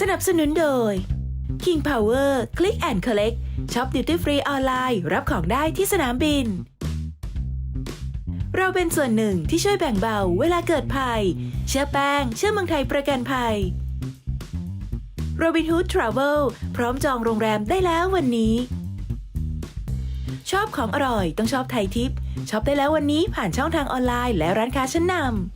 สนับสนุนโดย King Power Click and Collect ช็อปดิวตี้ฟรีออนไลน์ รับของได้ที่สนามบิน เราเป็นส่วนหนึ่งที่ช่วยแบ่งเบาเวลาเกิดภัย เชื่อแป้ง เชื่อเมืองไทยประกันภัย Robinhood Travel พร้อมจองโรงแรมได้แล้ววันนี้ ชอบของอร่อยต้องชอบไทยทิปช็อปได้แล้ววันนี้ผ่านช่องทางออนไลน์และร้านค้าชั้นนำ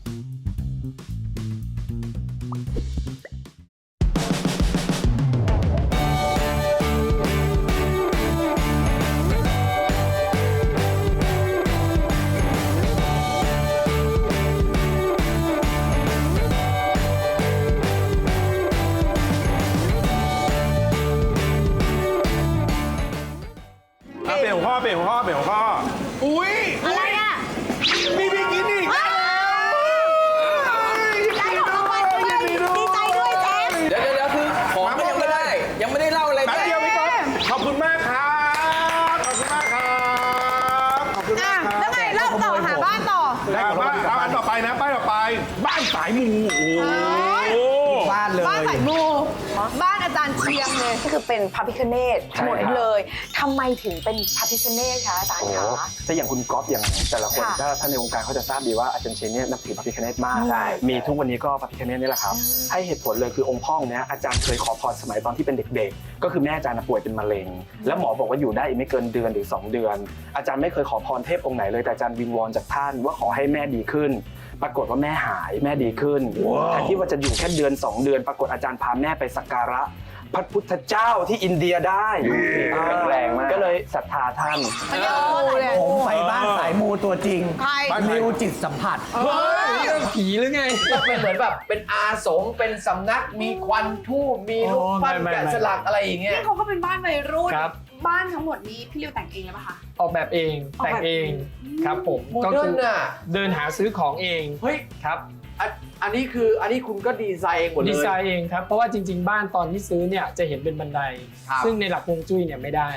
ลี่ยนหัวข้อเปลี่ยนหัวข้อเปลี่ยนหัวข้อ อุ้ยอะไรอะมีบิกินี่ได้ของรางวัลด้วยดีใจด้วยแจ๊คเดี๋ยวเดี๋ยวเดี๋ยวคือของก็ยังไม่ได้ ยังไม่ได้เล่าอะไรแป๊บเลยเดียวพี่ก๊อฟขอบคุณมากครับ ขอบคุณมากครับ ขอบคุณอะมากครับแล้วไงเล่าต่อหาบ้านต่อ ได้บ้านเอาอันต่อไปนะป้ายต่อไป บ้านสายมูโอ้โห บ้านเลย บ้านสายมู บ้านอาจารย์เชียงเลยก็คือเป็นพระพิคเนตทั้งหมดใช่ครับ เลยทำไมถึงเป็นพระพิคเนตคะอาจารย์โอ้คะ ถ้าอย่างคุณก๊อฟอย่างแต่ละคนค่ะถ้าท่านในวงการเขาจะทราบดีว่าอาจารย์เชนเนี่ยนับถือพระพิคเนตมาก ใช่ มีทุกวันนี้ก็พระพิคเนตนี่แหละครับ ให้เหตุผลเลยคือองค์พ่อองค์เนี้ยอาจารย์เคยขอพรสมัยตอนที่เป็นเด็กๆ ก็คือแม่อาจารย์น่ะป่วยเป็นมะเร็ง แล้วหมอบอกว่าอยู่ได้อีกไม่เกินเดือนหรือ 2 เดือน อาจารย์ไม่เคยขอพรเทพองค์ไหนเลยแต่อาจารย์วิงวอนจากท่านว่าขอให้แม่ดีขึ้น ปรากฏว่าแม่หายแม่ดีขึ้นแทนที่ว่าจะอยู่แค่เดือน 2 เดือน ปรากฏอาจารย์พาแม่ไปสักการะพระพุทธเจ้าที่อินเดียได้แข็งแรงมากก็เลยศรัทธาท่านมันจะรู้เลยผมไปบ้านสายมูตัวจริงใครมิวจิตสัมผัสผีหรือไงก็เป็นเหมือนแบบเป็นอาสงฆ์เป็นสำนักมีควันทูบมีรูปปั้นโอ้ไม่ไม่แกะสลักอะไรอย่างเงี้ยนี่เขาก็เป็นบ้านวัยรุ่นครั บบ้านทั้งหมดนี้พี่ริวแต่งเองเลยปะคะ ออกแบบเองออกแต่งแบบเอเองงครับผมโมก็เดิคืร์นน่ะเดินหาซื้อของเองเฮ้ยครับอันอันนี้คืออันนี้คุณก็ดีไซน์เองหมดเลย ดีไซน์เองครับเพราะว่าจริง ๆ บ้านตอนที่ซื้อเนี่ยจะเห็นเป็นบันได ครับ ซึ่งในหลักฮวงจุ้ยเนี่ยไม่ได้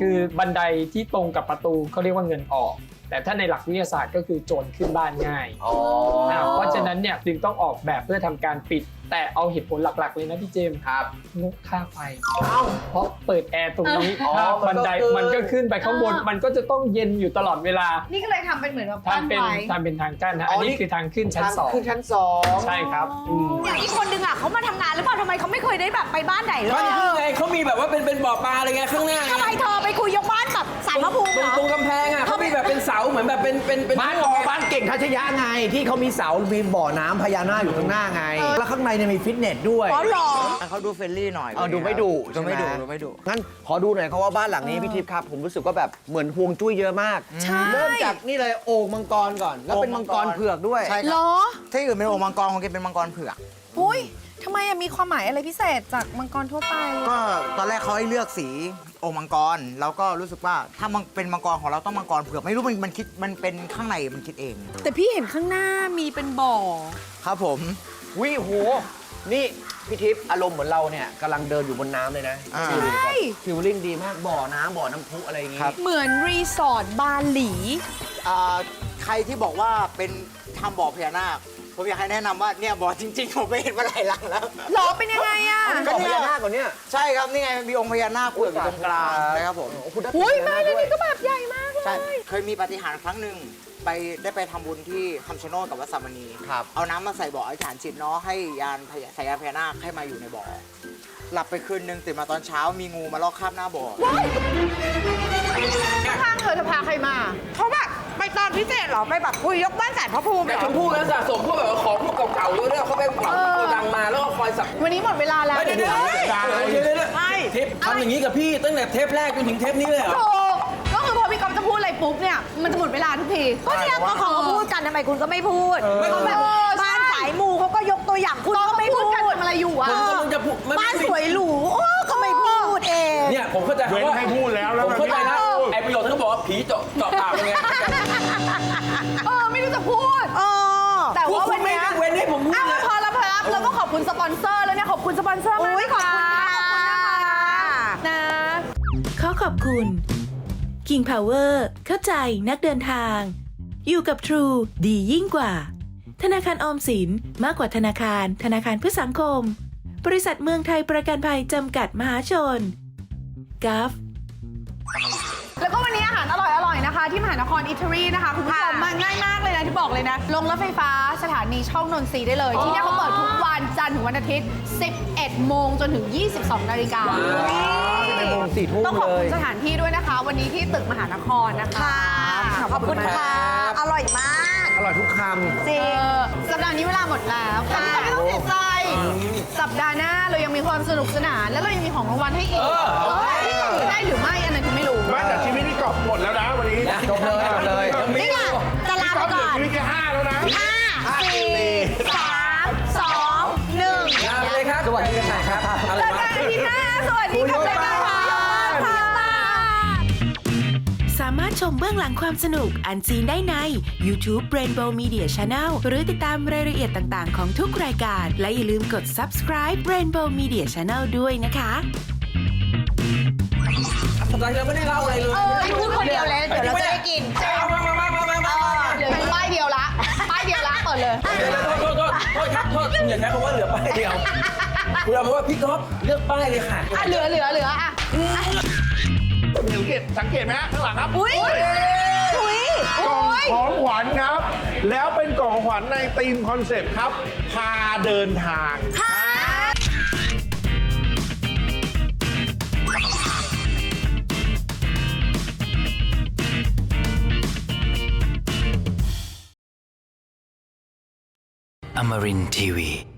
คือบันไดที่ตรงกับประตูเขาเรียกว่าเงินออก แต่ถ้าในหลักวิทยาศาสตร์ก็คือโจรขึ้นบ้านง่ายอ๋ออ่าเพราะฉะนั้นเนี่ยจึงต้องออกแบบเพื่อทำการปิด แต่เอาเหตุผลหลักๆเลยนะพี่เจมส์ครับงกค่าไฟเพราะเปิดแอร์ตรงนี้อ๋อถ้ามับันนก็ไดขึ้น มันก็ขึ้นไปข้างบนมันก็จะต้องเย็นอยู่ตลอดเวลานี่ก็เลยทำเป็นเหมือนแบบกั้นทำเป็นไว้ทำเป็นทางกั้นนะอ๋ออันนี่นี้คือทางขึ้นชั้นทางสองขึ้นชั้นสองใช่ครับอืม อย่างที่คนดึงอะเขามาทำงานหรือเปล่าทำไมเขาไม่เคยได้แบบไปบ้านไหนเลบ้านยอยู่ไงเขามีแบบว่าเป็นเป็นบ่อปลาอะไรเงี้ยข้างหน้าทำไมเธอไปคุยยกบ้านแบบสารพระภูมิตเหรรงอ ตรงกำแพงอะเขามีแบบเป็นเสาเหมือนแบบเป็นเป็นเป็นบ้านพวกไงบ้านเก่งทัชยะไง ที่เขามีเสา มีบ่อน้ำพญานาคอยู่ข้างหน้าไง แล้วข้างในเนี่ยมีฟิตเนสด้วยอ๋อเหรอ เขาดูเฟรนลี่หน่อยเออดูไม่ดุดูไม่ดุใช่ไหมดูไม่ดุ งั้นขอดูหน่อยครับว่าบ้านหลังนี้พี่ทิพย์ครับ ผมรู้สึกว่าแบบเหมือนฮวงจุ้ยเยอะมาก ใช่ เริ่มจากนี่เลยโอ่งมังกรก่อน แล้วเป็นโอ่มังงมังกกรรเผือกด้วย ใช่คเหรรับอที่อื่นเป็นโอ่งมังกรของแกเป็นมังกรเผือก อุ้ย ทำไมอะมีความหมายอะไรพิเศษจากมังกรทั่วไป ก็ตอนแรกเขาให้เลือกสีโอ่งมังกรแล้วก็รู้สึกว่าถ้ามันเป็นมังกรของเราต้องมังกรเผือกไม่รู้มันมันคิดมันเป็นข้างในมันคิดเอง แต่พี่เห็นข้างหน้ามีเป็นบ่อ ครับผม วิโห นี่พี่ทิพย์อารมณ์เหมือนเราเนี่ยกำลังเดินอยู่บนน้ำเลยนะอ่า ฟิลแบบใช่ ฟิลลิ่งดีมากบ่อน้ำบ่อน้ำพุอะไรอย่างงี้เหมือนรีสอร์ทบาหลี อ่าใครที่บอกว่าเป็นทำบ่อพญานาค ผมอยากให้แนะนำว่าเนี่ยบ่อจริง ๆ ผมไปเห็นมาหลายหลังแล้ว หรอเป็นยังไงอะบ่อพญานาคก่อนเนี่ยใช่ครับนี่ไงมีองค์พญานาคเผือกอยู่ตรงกลางนะครับผมคุณได้อุ้ยพญบ้านคอันด้วยนี้ก็แบบใหญ่มากเลใช่ ย เคยมีปาฏิหาริย์ครั้งหนึ่งไปได้ไปทำบุญที่คำชะโนดกับวัดสามณีครับ เอาน้ำมาใส่บ่ออธิษฐานจิตเนาะให้ยานพญาสายยานพญานาคให้มาอยู่ในบ่อ หลับไปคืนนึงตื่นมาตอนเช้ามีงูมาลอกคราบหน้าบ่อ ข้างเธอจะพาใครมา เขาแบบ ไปตอนพิเศษเหรอไปแบบคุยยกบ้านสารพระภูมิแต่เหรชอมพู่นั้นสะสมพวกแบบว่าของพวกเก่าๆด้วยเนี่ยเขาไปเหมาโกดังมาแล้วก็คอยสับวันนี้หมดเวลาแล้วเฮ้ยเดี๋ยวเดี๋ยวเดี๋ยวเดี๋ยวเดี๋ยวเดี๋ยวไม่เทปทำอย่างนี้กับพี่ตั้งแต่เทปแรกจนถึงเทปนี้เลยเหรอ ถูกก็คือพอพี่ก๊อฟจะพูดอะไรปุ๊บเนี่ย มันจะหมดเวลาทุกที ก็เนี่ยก็เขาพูดกันทำไมคุณก็ไม่พูดเขาแบบ คุณสปอนเซอร์แล้วเนี่ยขอบคุณสปอนเซอร์มากขอบคุณค่ะขอบคุณนะคะนะขอขอบคุณ King Power เข้าใจนักเดินทาง อยู่กับ True ดียิ่งกว่า ธนาคารออมสินมากกว่าธนาคาร ธนาคารเพื่อสังคม บริษัทเมืองไทยประกันภัยจำกัดมหาชนกัฟแล้วก็ ที่มหานครอิตาลีนะคะคุณผู้ชมมาง่ายมากเลยนะที่บอกเลยนะ ลงรถไฟฟ้าสถานีช่องนนทรีย์ได้เลย ที่เนี่ยเขาเปิดทุกวันจันทร์ถึงวันอาทิตย์ 11 โมงจนถึง 22 นาฬิกาเป็นโมงสี่ทุ่มต้องขอบเลคุย ณสถานที่ด้วยนะคะ วันนี้ที่ตึกมหานครนะคะค่ะขอบคุณค่ะ อร่อยมาก อร่อยทุกคจริงสัปดาห์นี้เวลาหมดแล้วค่ะแต่ไม่ต้องเสียใจ สัปดาห์หน้าเรายังมีความสนุกสนาน และเรายังมีของรางวัลให้อีกเอ้ยได้หรือไม่อันนั้นคือไม่รู้ไม่ แต่ชีวิตนี่กรอบหมดแล้วนะวันนี้ำจบเลยจบเลย นี่ไงจะลาพี่ไปก๊อฟเหลือก่อน ชีวิตแค่ห้าแล้วนะ ห้าสี่สามสองหนึ่งลาไปเลยครับ สวัสดีกันครับอะไรเจอวะกันอาทิตย์หน้าสวัสดีค่ะเจอกันค่ะสามารถชมเบื้องหลังความสนุกอันซีนได้ใน YouTube Rainbow Media Channel หรือติดตามรายละเอียดต่าง ๆ ของทุกรายการ และอย่าลืมกด subscribe Rainbow Media Channel ด้วยนะคะ สัปดาห์ที่แล้วไม่ได้เล่าอะไรเลยเออพูดคนเดียวเลยเดี๋ยวเราจะได้กินเอามามามามามามาเหลืออยู่ป้ายเดียวละป้ายเดียวละเปิดเลยโทษโทษโทษครับโทษคุณอย่าใช้คำว่าเหลือป้ายเดียวคุณเอามาว่าพี่ก๊อฟเลือกป้ายเลยค่ะอะเหลือเหลือเหลืออะสังเกตสังเกตไหมฮะข้างหลังครับอุ้ยอุ้ยกล่องของขวัญครับ แล้วเป็นกล่องของขวัญในธีมคอนเซปต์ครับพาเดินทาง Amarin Tiwi.